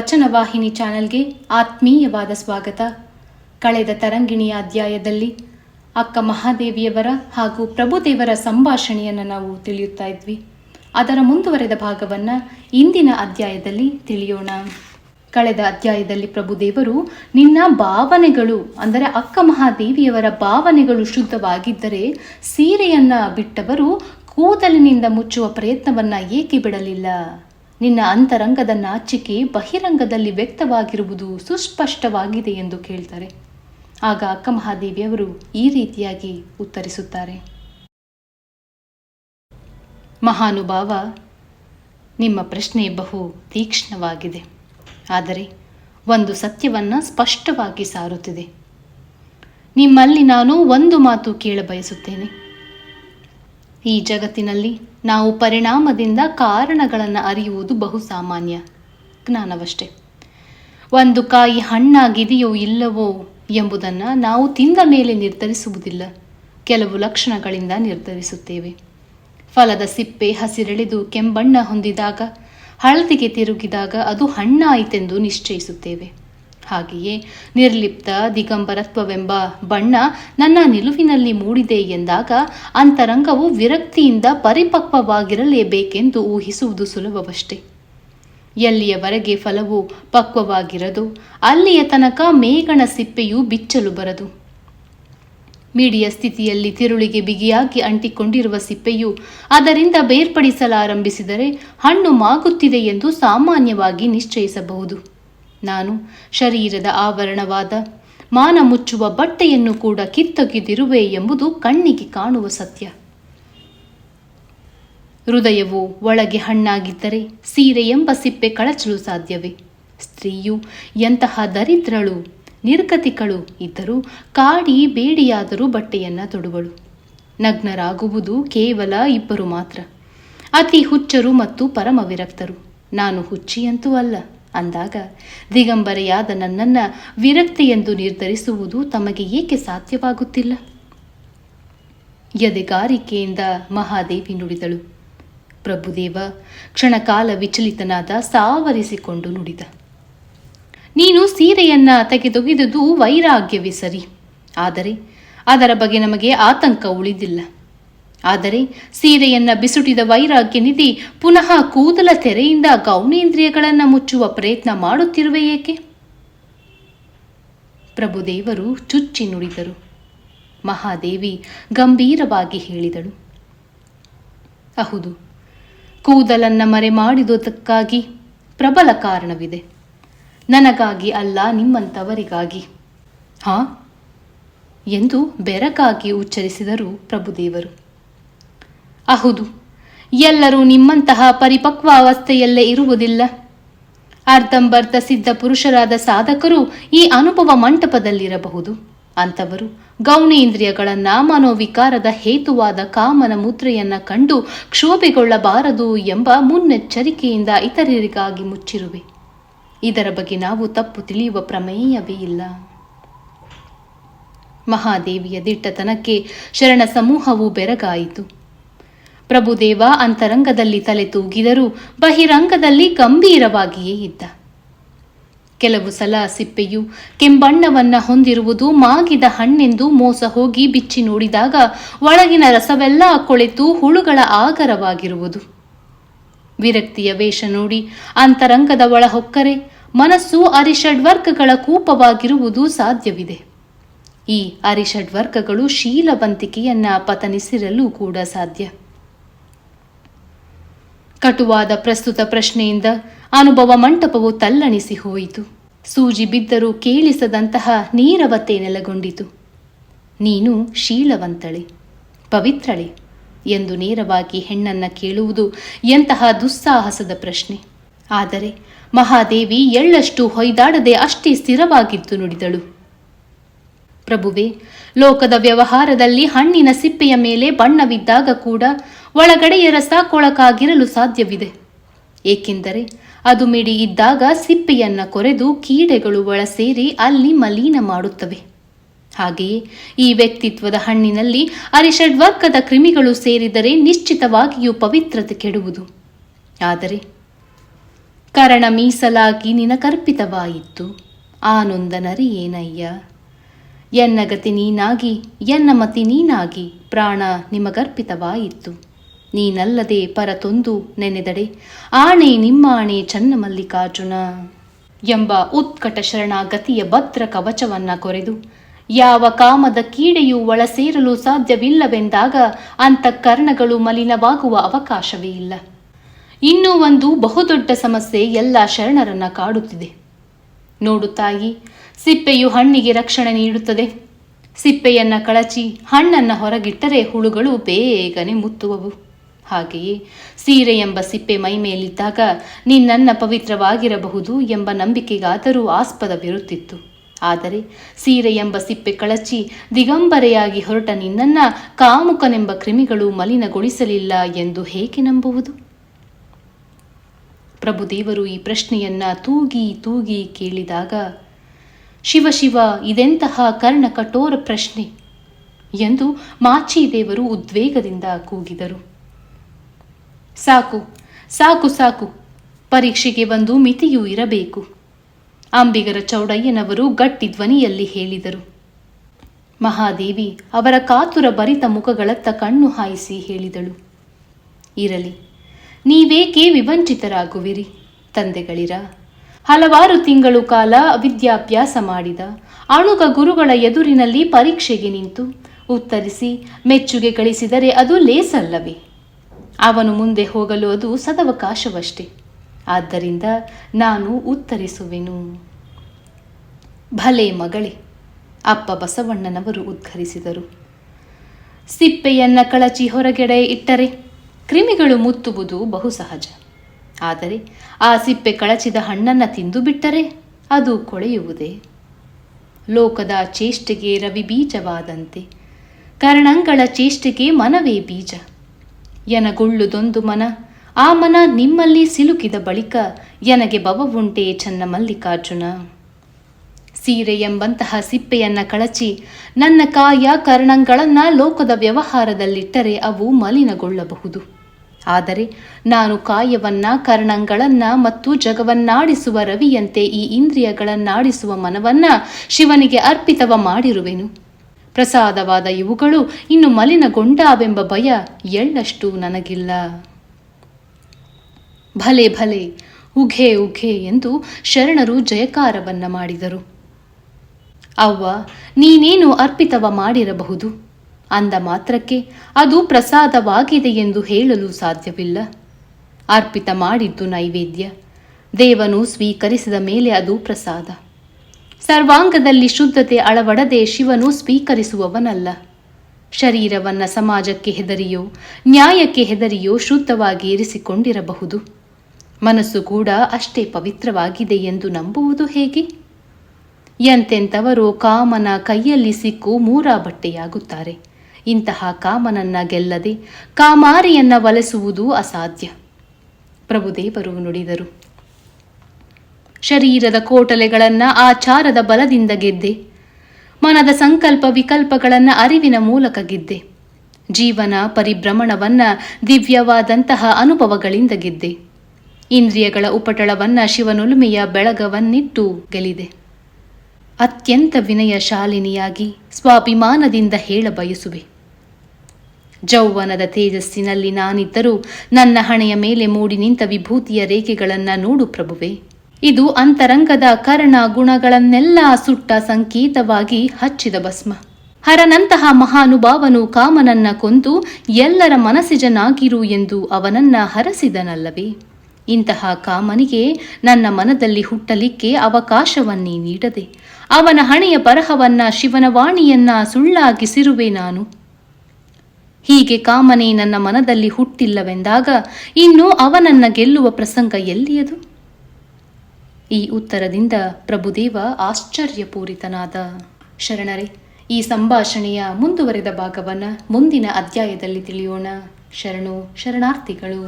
ವಚನವಾಹಿನಿ ಚಾನೆಲ್ಗೆ ಆತ್ಮೀಯವಾದ ಸ್ವಾಗತ. ಕಳೆದ ತರಂಗಿಣಿಯ ಅಧ್ಯಾಯದಲ್ಲಿ ಅಕ್ಕ ಮಹಾದೇವಿಯವರ ಹಾಗೂ ಪ್ರಭುದೇವರ ಸಂಭಾಷಣೆಯನ್ನು ನಾವು ತಿಳಿಯುತ್ತಾ ಇದ್ವಿ. ಅದರ ಮುಂದುವರೆದ ಭಾಗವನ್ನು ಇಂದಿನ ಅಧ್ಯಾಯದಲ್ಲಿ ತಿಳಿಯೋಣ. ಕಳೆದ ಅಧ್ಯಾಯದಲ್ಲಿ ಪ್ರಭುದೇವರು, ನಿನ್ನ ಭಾವನೆಗಳು, ಅಂದರೆ ಅಕ್ಕ ಮಹಾದೇವಿಯವರ ಭಾವನೆಗಳು ಶುದ್ಧವಾಗಿದ್ದರೆ ಸೀರೆಯನ್ನು ಬಿಟ್ಟವರು ಕೂದಲಿನಿಂದ ಮುಚ್ಚುವ ಪ್ರಯತ್ನವನ್ನು ಏಕೆ ಬಿಡಲಿಲ್ಲ? ನಿನ್ನ ಅಂತರಂಗದ ನಾಚಿಕೆ ಬಹಿರಂಗದಲ್ಲಿ ವ್ಯಕ್ತವಾಗಿರುವುದು ಸುಸ್ಪಷ್ಟವಾಗಿದೆ ಎಂದು ಕೇಳ್ತಾರೆ. ಆಗ ಅಕ್ಕ ಮಹಾದೇವಿಯವರು ಈ ರೀತಿಯಾಗಿ ಉತ್ತರಿಸುತ್ತಾರೆ. ಮಹಾನುಭಾವ, ನಿಮ್ಮ ಪ್ರಶ್ನೆ ಬಹು ತೀಕ್ಷ್ಣವಾಗಿದೆ. ಆದರೆ ಒಂದು ಸತ್ಯವನ್ನು ಸ್ಪಷ್ಟವಾಗಿ ಸಾರುತ್ತಿದೆ. ನಿಮ್ಮಲ್ಲಿ ನಾನು ಒಂದು ಮಾತು ಕೇಳಬಯಸುತ್ತೇನೆ ಈ ಜಗತ್ತಿನಲ್ಲಿ ನಾವು ಪರಿಣಾಮದಿಂದ ಕಾರಣಗಳನ್ನು ಅರಿಯುವುದು ಬಹು ಸಾಮಾನ್ಯ ಜ್ಞಾನವಷ್ಟೇ. ಒಂದು ಕಾಯಿ ಹಣ್ಣಾಗಿದೆಯೋ ಇಲ್ಲವೋ ಎಂಬುದನ್ನು ನಾವು ತಿಂದ ಮೇಲೆ ನಿರ್ಧರಿಸುವುದಿಲ್ಲ. ಕೆಲವು ಲಕ್ಷಣಗಳಿಂದ ನಿರ್ಧರಿಸುತ್ತೇವೆ. ಫಲದ ಸಿಪ್ಪೆ ಹಸಿರೆಳೆದು ಕೆಂಬಣ್ಣ ಹೊಂದಿದಾಗ, ಹಳದಿಗೆ ತಿರುಗಿದಾಗ ಅದು ಹಣ್ಣಾಯಿತೆಂದು ನಿಶ್ಚಯಿಸುತ್ತೇವೆ. ಹಾಗೆಯೇ ನಿರ್ಲಿಪ್ತ ದಿಗಂಬರತ್ವವೆಂಬ ಬಣ್ಣ ನನ್ನ ನಿಲುವಿನಲ್ಲಿ ಮೂಡಿದೆ ಎಂದಾಗ ಅಂತರಂಗವು ವಿರಕ್ತಿಯಿಂದ ಪರಿಪಕ್ವವಾಗಿರಲೇಬೇಕೆಂದು ಊಹಿಸುವುದು ಸುಲಭವಷ್ಟೇ. ಎಲ್ಲಿಯವರೆಗೆ ಫಲವು ಪಕ್ವವಾಗಿರದು, ಅಲ್ಲಿಯ ತನಕ ಮೇಗಣ ಸಿಪ್ಪೆಯು ಬಿಚ್ಚಲು ಬರದು. ಮೀಡಿಯ ಸ್ಥಿತಿಯಲ್ಲಿ ತಿರುಳಿಗೆ ಬಿಗಿಯಾಗಿ ಅಂಟಿಕೊಂಡಿರುವ ಸಿಪ್ಪೆಯು ಅದರಿಂದ ಬೇರ್ಪಡಿಸಲಾರಂಭಿಸಿದರೆ ಹಣ್ಣು ಮಾಗುತ್ತಿದೆ ಎಂದು ಸಾಮಾನ್ಯವಾಗಿ ನಿಶ್ಚಯಿಸಬಹುದು. ನಾನು ಶರೀರದ ಆವರಣವಾದ ಮಾನ ಮುಚ್ಚುವ ಬಟ್ಟೆಯನ್ನು ಕೂಡ ಕಿತ್ತೊಗೆದಿರುವೆ ಎಂಬುದು ಕಣ್ಣಿಗೆ ಕಾಣುವ ಸತ್ಯ. ಹೃದಯವು ಒಳಗೆ ಹಣ್ಣಾಗಿದ್ದರೆ ಸೀರೆ ಎಂಬ ಸಿಪ್ಪೆ ಕಳಚಲು ಸಾಧ್ಯವೇ. ಸ್ತ್ರೀಯು ಎಂತಹ ದರಿದ್ರಳು, ನಿರ್ಗತಿಕಳು ಇದ್ದರೂ ಕಾಡಿ ಬೇಡಿಯಾದರೂ ಬಟ್ಟೆಯನ್ನ ತೊಡುವಳು. ನಗ್ನರಾಗುವುದು ಕೇವಲ ಇಬ್ಬರು ಮಾತ್ರ. ಅತಿ ಹುಚ್ಚರು ಮತ್ತು ಪರಮ ವಿರಕ್ತರು ನಾನು ಹುಚ್ಚಿಯಂತೂ ಅಲ್ಲ. ಅಂದಾಗ, ದಿಗಂಬರೆಯಾದ ನನ್ನನ್ನ ವಿರಕ್ತಿ ಎಂದು ನಿರ್ಧರಿಸುವುದು ತಮಗೆ ಏಕೆ ಸಾಧ್ಯವಾಗುತ್ತಿಲ್ಲ? ಎದೆಗಾರಿಕೆಯಿಂದ ಮಹಾದೇವಿ ನುಡಿದಳು. ಪ್ರಭುದೇವ, ಕ್ಷಣಕಾಲ ವಿಚಲಿತನಾದ ಸಾವರಿಸಿಕೊಂಡು ನುಡಿದ. ನೀನು ಸೀರೆಯನ್ನ ತೆಗೆದೊಗೆದುದು ವೈರಾಗ್ಯವೇ ಸರಿ. ಆದರೆ ಅದರ ಬಗ್ಗೆ ನಮಗೆ ಆತಂಕ ಉಳಿದಿಲ್ಲ. ಆದರೆ ಸೀರೆಯನ್ನ ಬಿಸುಟಿದ ವೈರಾಗ್ಯ ನಿಧಿ ಪುನಃ ಕೂದಲ ತೆರೆಯಿಂದ ಗೌನೇಂದ್ರಿಯಗಳನ್ನು ಮುಚ್ಚುವ ಪ್ರಯತ್ನ ಮಾಡುತ್ತಿರುವೆ ಏಕೆ? ಪ್ರಭುದೇವರು ಚುಚ್ಚಿ ನುಡಿದರು. ಮಹಾದೇವಿ ಗಂಭೀರವಾಗಿ ಹೇಳಿದಳು. ಅಹುದು, ಕೂದಲನ್ನ ಮರೆ ಮಾಡಿದುದಕ್ಕಾಗಿ ಪ್ರಬಲ ಕಾರಣವಿದೆ. ನನಗಾಗಿ ಅಲ್ಲ ನಿಮ್ಮಂಥವರಿಗಾಗಿ ಹಾ? ಎಂದು ಬೆರಗಾಗಿ ಉಚ್ಚರಿಸಿದರು ಪ್ರಭುದೇವರು ಹೌದು ಎಲ್ಲರೂ ನಿಮ್ಮಂತಹ ಪರಿಪಕ್ವ ಅವಸ್ಥೆಯಲ್ಲೇ ಇರುವುದಿಲ್ಲ ಅರ್ಧಂಬರ್ಧ ಸಿದ್ಧ ಪುರುಷರಾದ ಸಾಧಕರು ಈ ಅನುಭವ ಮಂಟಪದಲ್ಲಿರಬಹುದು. ಅಂಥವರು ಗೌಣೇಂದ್ರಿಯಗಳನ್ನ ಮನೋವಿಕಾರದ ಹೇತುವಾದ ಕಾಮನ ಮುದ್ರೆಯನ್ನ ಕಂಡು ಕ್ಷೋಭೆಗೊಳ್ಳಬಾರದು ಎಂಬ ಮುನ್ನೆಚ್ಚರಿಕೆಯಿಂದ ಇತರರಿಗಾಗಿ ಮುಚ್ಚಿರುವೆ. ಇದರ ಬಗ್ಗೆ ನಾವು ತಪ್ಪು ತಿಳಿಯುವ ಪ್ರಮೇಯವೇ ಇಲ್ಲ. ಮಹಾದೇವಿಯ ದಿಟ್ಟತನಕ್ಕೆ ಶರಣ ಸಮೂಹವು ಬೆರಗಾಯಿತು. ಪ್ರಭುದೇವ ಅಂತರಂಗದಲ್ಲಿ ತಲೆ ತೂಗಿದರೂ ಬಹಿರಂಗದಲ್ಲಿ ಗಂಭೀರವಾಗಿಯೇ ಇದ್ದ. ಕೆಲವು ಸಲ ಸಿಪ್ಪೆಯು ಕೆಂಬಣ್ಣವನ್ನ ಹೊಂದಿರುವುದು ಮಾಗಿದ ಹಣ್ಣೆಂದು ಮೋಸ ಹೋಗಿ ಬಿಚ್ಚಿ ನೋಡಿದಾಗ ಒಳಗಿನ ರಸವೆಲ್ಲ ಕೊಳೆತು ಹುಳುಗಳ ಆಗರವಾಗಿರುವುದು. ವಿರಕ್ತಿಯ ವೇಷ ನೋಡಿ ಅಂತರಂಗದ ಒಳಹೊಕ್ಕರೆ ಮನಸ್ಸು ಅರಿಷಡ್ವರ್ಗಗಳ ಕೂಪವಾಗಿರುವುದು ಸಾಧ್ಯವಿದೆ. ಈ ಅರಿಷಡ್ವರ್ಗಗಳು ಶೀಲವಂತಿಕೆಯನ್ನ ಪತನಿಸಿರಲು ಕೂಡ ಸಾಧ್ಯ. ಕಟುವಾದ ಪ್ರಸ್ತುತ ಪ್ರಶ್ನೆಯಿಂದ ಅನುಭವ ಮಂಟಪವು ತಲ್ಲಣಿಸಿ ಹೋಯಿತು. ಸೂಜಿ ಬಿದ್ದರೂ ಕೇಳಿಸದಂತಹ ನೀರವತೆ ನೆಲೆಗೊಂಡಿತು. ನೀನು ಶೀಲವಂತಳೆ, ಪವಿತ್ರಳೆ ಎಂದು ನೇರವಾಗಿ ಹೆಣ್ಣನ್ನ ಕೇಳುವುದು ಎಂತಹ ದುಸ್ಸಾಹಸದ ಪ್ರಶ್ನೆ. ಆದರೆ ಮಹಾದೇವಿ ಎಳ್ಳಷ್ಟು ಹೊಯ್ದಾಡದೆ ಅಷ್ಟೇ ಸ್ಥಿರವಾಗಿದ್ದು ನುಡಿದಳು. ಪ್ರಭುವೆ, ಲೋಕದ ವ್ಯವಹಾರದಲ್ಲಿ ಹಣ್ಣಿನ ಸಿಪ್ಪೆಯ ಮೇಲೆ ಬಣ್ಣವಿದ್ದಾಗ ಕೂಡ ಒಳಗಡೆಯ ರಸ ಕೊಳಕಾಗಿರಲು ಸಾಧ್ಯವಿದೆ. ಏಕೆಂದರೆ ಅದು ಮಿಡಿ ಇದ್ದಾಗ ಸಿಪ್ಪೆಯನ್ನ ಕೊರೆದು ಕೀಡೆಗಳು ಒಳ ಸೇರಿ ಅಲ್ಲಿ ಮಲೀನ ಮಾಡುತ್ತವೆ. ಹಾಗೆಯೇ ಈ ವ್ಯಕ್ತಿತ್ವದ ಹಣ್ಣಿನಲ್ಲಿ ಅರಿಷಡ್ವರ್ಗದ ಕ್ರಿಮಿಗಳು ಸೇರಿದರೆ ನಿಶ್ಚಿತವಾಗಿಯೂ ಪವಿತ್ರತೆ ಕೆಡುವುದು. ಆದರೆ ಕರಣ ಮೀಸಲಾಗಿ ನಿನಕರ್ಪಿತವಾಯಿತ್ತು ಏನಯ್ಯ? ಎನ್ನ ಗತಿ ನೀನಾಗಿ ಎನ್ನ ಮತಿ ನೀನಾಗಿ ಪ್ರಾಣ ನಿಮಗರ್ಪಿತವಾಯಿತ್ತು ನೀನಲ್ಲದೆ ಪರತೊಂದು ನೆನೆದಡೆ. ಆಣೆ ನಿಮ್ಮಾಣೆ ಚನ್ನಮಲ್ಲಿಕಾರ್ಜುನ ಎಂಬ ಉತ್ಕಟ ಶರಣಾಗತಿಯ ಭದ್ರ ಕವಚವನ್ನ ಕೊರೆದು, ಯಾವ ಕಾಮದ ಕೀಡೆಯೂ ಒಳಸೇರಲು ಸಾಧ್ಯವಿಲ್ಲವೆಂದಾಗ ಅಂತಃಕರಣಗಳು ಮಲಿನವಾಗುವ ಅವಕಾಶವೇ ಇಲ್ಲ. ಇನ್ನೂ ಒಂದು ಬಹುದೊಡ್ಡ ಸಮಸ್ಯೆ ಎಲ್ಲ ಶರಣರನ್ನ ಕಾಡುತ್ತಿದೆ. ನೋಡು ತಾಯಿ, ಸಿಪ್ಪೆಯು ಹಣ್ಣಿಗೆ ರಕ್ಷಣೆ ನೀಡುತ್ತದೆ. ಸಿಪ್ಪೆಯನ್ನ ಕಳಚಿ ಹಣ್ಣನ್ನ ಹೊರಗಿಟ್ಟರೆ ಹುಳುಗಳು ಬೇಗನೆ ಮುತ್ತುವವು. ಹಾಗೆಯೇ ಸೀರೆ ಎಂಬ ಸಿಪ್ಪೆ ಮೈ ಮೇಲಿದ್ದಾಗ ನಿನ್ನನ್ನ ಪವಿತ್ರವಾಗಿರಬಹುದು ಎಂಬ ನಂಬಿಕೆಗಾದರೂ ಆಸ್ಪದವಿರುತ್ತಿತ್ತು ಆದರೆ ಸೀರೆ ಎಂಬ ಸಿಪ್ಪೆ ಕಳಚಿ ದಿಗಂಬರೆಯಾಗಿ ಹೊರಟ ನಿನ್ನನ್ನ ಕಾಮುಕನೆಂಬ ಕ್ರಿಮಿಗಳು ಮಲಿನಗೊಳಿಸಲಿಲ್ಲ ಎಂದು ಹೇಗೆ ನಂಬುವುದು? ಪ್ರಭುದೇವರು ಈ ಪ್ರಶ್ನೆಯನ್ನ ತೂಗಿ ತೂಗಿ ಕೇಳಿದಾಗ ಶಿವಶಿವ ಶಿವ, ಇದೆಂತಹ ಕರ್ಣ ಕಠೋರ ಪ್ರಶ್ನೆ ಎಂದು ಮಾಚಿದೇವರು ಉದ್ವೇಗದಿಂದ ಕೂಗಿದರು. ಸಾಕು ಸಾಕು ಸಾಕು. ಪರೀಕ್ಷೆಗೆ ಒಂದು ಮಿತಿಯೂ ಇರಬೇಕು. ಅಂಬಿಗರ ಚೌಡಯ್ಯನವರು ಗಟ್ಟಿ ಧ್ವನಿಯಲ್ಲಿ ಹೇಳಿದರು. ಮಹಾದೇವಿ ಅವರ ಕಾತುರ ಭರಿತ ಮುಖಗಳತ್ತ ಕಣ್ಣು ಹಾಯಿಸಿ ಹೇಳಿದಳು. ಇರಲಿ, ನೀವೇಕೆ ವಿವಂಚಿತರಾಗುವಿರಿ? ತಂದೆಗಳಿರ, ಹಲವಾರು ತಿಂಗಳು ಕಾಲ ವಿದ್ಯಾಭ್ಯಾಸ ಮಾಡಿದ, ಅಣುಗ ಗುರುಗಳ ಎದುರಿನಲ್ಲಿ ಪರೀಕ್ಷೆಗೆ ನಿಂತು, ಉತ್ತರಿಸಿ, ಮೆಚ್ಚುಗೆ ಗಳಿಸಿದರೆ ಅದು ಲೇಸಲ್ಲವೇ? ಅವನು ಮುಂದೆ ಹೋಗಲು ಅದು ಸದವಕಾಶವಷ್ಟೇ. ಆದ್ದರಿಂದ ನಾನು ಉತ್ತರಿಸುವೆನು. ಭಲೇ ಮಗಳೇ, ಅಪ್ಪ ಬಸವಣ್ಣನವರು ಉದ್ಘರಿಸಿದರು ಸಿಪ್ಪೆಯನ್ನ ಕಳಚಿ ಹೊರಗೆಡೆ ಇಟ್ಟರೆ ಕ್ರಿಮಿಗಳು ಮುತ್ತುವುದು ಬಹು ಸಹಜ ಆದರೆ ಆ ಸಿಪ್ಪೆ ಕಳಚಿದ ಹಣ್ಣನ್ನು ತಿಂದು ಬಿಟ್ಟರೆ ಅದು ಕೊಳೆಯುವುದೇ? ಲೋಕದ ಚೇಷ್ಟೆಗೆ ರವಿ ಬೀಜವಾದಂತೆ. ಕರ್ಣಂಗಳ ಚೇಷ್ಟೆಗೆ ಮನವೇ ಬೀಜ. ಎನಗೊಳ್ಳುದೊಂದು ಮನ. ಆ ಮನ ನಿಮ್ಮಲ್ಲಿ ಸಿಲುಕಿದ ಬಳಿಕ ಎನಗೆ ಬವವುಂಟೆ ಚನ್ನ ಮಲ್ಲಿಕಾರ್ಜುನ. ಸೀರೆ ಎಂಬಂತಹ ಸಿಪ್ಪೆಯನ್ನ ಕಳಚಿ ನನ್ನ ಕಾಯ ಕರ್ಣಂಗಳನ್ನ ಲೋಕದ ವ್ಯವಹಾರದಲ್ಲಿಟ್ಟರೆ ಅವು ಮಲಿನಗೊಳ್ಳಬಹುದು. ಆದರೆ ನಾನು ಕಾಯವನ್ನ, ಕರ್ಣಂಗಳನ್ನ ಮತ್ತು ಜಗವನ್ನಾಡಿಸುವ ರವಿಯಂತೆ ಈ ಇಂದ್ರಿಯಗಳನ್ನಾಡಿಸುವ ಮನವನ್ನ ಶಿವನಿಗೆ ಅರ್ಪಿತವ ಮಾಡಿರುವೆನು. ಪ್ರಸಾದವಾದ ಇವುಗಳು ಇನ್ನು ಮಲಿನಗೊಂಡಾವೆಂಬ ಭಯ ಎಳ್ಳಷ್ಟು ನನಗಿಲ್ಲ. ಭಲೆ ಭಲೆ, ಉಘೆ ಉಘೆ ಎಂದು ಶರಣರು ಜಯಕಾರವನ್ನ ಮಾಡಿದರು. ಅವ್ವ, ನೀನೇನು ಅರ್ಪಿತವ ಮಾಡಿರಬಹುದು? ಅಂದ ಮಾತ್ರಕ್ಕೆ, ಅದು ಪ್ರಸಾದವಾಗಿದೆ ಎಂದು ಹೇಳಲು ಸಾಧ್ಯವಿಲ್ಲ. ಅರ್ಪಿತ ಮಾಡಿದ್ದು ನೈವೇದ್ಯ. ದೇವನು ಸ್ವೀಕರಿಸಿದ ಮೇಲೆ ಅದು ಪ್ರಸಾದ. ಸರ್ವಾಂಗದಲ್ಲಿ ಶುದ್ಧತೆ ಅಳವಡದೆ ಶಿವನು ಸ್ವೀಕರಿಸುವವನಲ್ಲ. ಶರೀರವನ್ನು ಸಮಾಜಕ್ಕೆ ಹೆದರಿಯೋ, ನ್ಯಾಯಕ್ಕೆ ಹೆದರಿಯೋ ಶುದ್ಧವಾಗಿ ಇರಿಸಿಕೊಂಡಿರಬಹುದು. ಮನಸ್ಸು ಕೂಡ ಅಷ್ಟೇ ಪವಿತ್ರವಾಗಿದೆ ಎಂದು ನಂಬುವುದು ಹೇಗೆ? ಎಂತೆಂಥವರು ಕಾಮನ ಕೈಯಲ್ಲಿ ಸಿಕ್ಕು ಮೂರಾ ಬಟ್ಟೆಯಾಗುತ್ತಾರೆ ಇಂತಹ ಕಾಮನನ್ನ ಗೆಲ್ಲದೆ ಕಾಮಾರಿಯನ್ನ ಒಲಿಸುವುದು ಅಸಾಧ್ಯ. ಪ್ರಭುದೇವರು ನುಡಿದರು ಶರೀರದ ಕೋಟಲೆಗಳನ್ನ ಆಚಾರದ ಬಲದಿಂದ ಗೆದ್ದೆ. ಮನದ ಸಂಕಲ್ಪ ವಿಕಲ್ಪಗಳನ್ನು ಅರಿವಿನ ಮೂಲಕ ಗೆದ್ದೆ. ಜೀವನ ಪರಿಭ್ರಮಣವನ್ನ ದಿವ್ಯವಾದಂತಹ ಅನುಭವಗಳಿಂದ ಗೆದ್ದೆ. ಇಂದ್ರಿಯಗಳ ಉಪಟಳವನ್ನ ಶಿವನುಲುಮೆಯ ಬೆಳಗವನ್ನಿಟ್ಟು ಗೆಲಿದೆ. ಅತ್ಯಂತ ವಿನಯ ಶಾಲಿನಿಯಾಗಿ ಸ್ವಾಭಿಮಾನದಿಂದ ಹೇಳ ಬಯಸುವೆ. ಜೌವನದ ತೇಜಸ್ಸಿನಲ್ಲಿ ನಾನಿದ್ದರೂ ನನ್ನ ಹಣೆಯ ಮೇಲೆ ಮೂಡಿ ನಿಂತ ವಿಭೂತಿಯ ರೇಖೆಗಳನ್ನು ನೋಡು ಪ್ರಭುವೆ. ಇದು ಅಂತರಂಗದ ಕರ್ಣ ಗುಣಗಳನ್ನೆಲ್ಲ ಸುಟ್ಟ ಸಂಕೇತವಾಗಿ ಹಚ್ಚಿದ ಭಸ್ಮ. ಹರನಂತಹ ಮಹಾನುಭಾವನು ಕಾಮನನ್ನ ಕೊಂದು ಎಲ್ಲರ ಮನಸ್ಸಿಜನಾಗಿರು ಎಂದು ಅವನನ್ನ ಹರಸಿದನಲ್ಲವೇ. ಇಂತಹ ಕಾಮನಿಗೆ ನನ್ನ ಮನದಲ್ಲಿ ಹುಟ್ಟಲಿಕ್ಕೆ ಅವಕಾಶವನ್ನೇ ನೀಡದೆ, ಅವನ ಹಣೆಯ ಬರಹವನ್ನ ಶಿವನ ವಾಣಿಯನ್ನ ಸುಳ್ಳಾಗಿಸಿರುವೆ ನಾನು. ಹೀಗೆ ಕಾಮನೆ ನನ್ನ ಮನದಲ್ಲಿ ಹುಟ್ಟಿಲ್ಲವೆಂದಾಗ ಇನ್ನು ಅವನನ್ನ ಗೆಲ್ಲುವ ಪ್ರಸಂಗ ಎಲ್ಲಿಯದು? ಈ ಉತ್ತರದಿಂದ ಪ್ರಭುದೇವ ಆಶ್ಚರ್ಯಪೂರಿತನಾದ. ಶರಣರೇ ಈ ಸಂಭಾಷಣೆಯ ಮುಂದುವರೆದ ಭಾಗವನ್ನ ಮುಂದಿನ ಅಧ್ಯಾಯದಲ್ಲಿ ತಿಳಿಯೋಣ. ಶರಣು ಶರಣಾರ್ಥಿಗಳು.